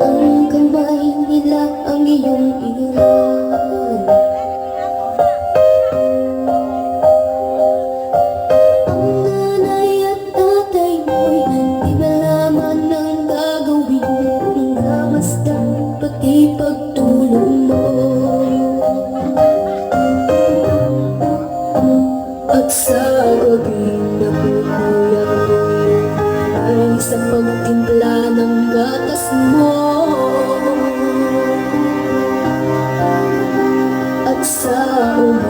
Ang kamay nila ang iyong ilan nanay at tatay mo'y Di ba ang gagawin Nung kamastan pati pagtulong At sa gabi At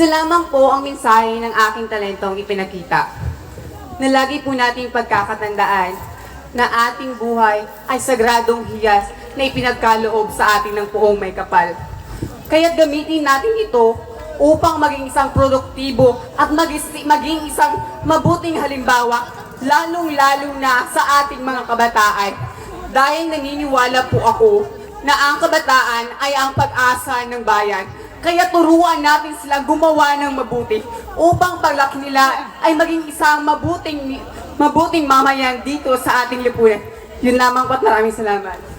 Isa lamang po ang mensahe ng aking talentong ipinakita. Na lagi po nating pagkakatandaan na ating buhay ay sagradong hiyas na ipinagkaloob sa ating ng puong may kapal. Kaya gamitin natin ito upang maging isang produktibo at maging isang mabuting halimbawa lalong-lalo na sa ating mga kabataan. Dahil naniniwala po ako na ang kabataan ay ang pag-asa ng bayan. Kaya turuan natin sila gumawa ng mabuti upang paglaki nila ay maging isang mabuting mabuting mamayan dito sa ating lipunan. Yun lamang po at maraming salamat.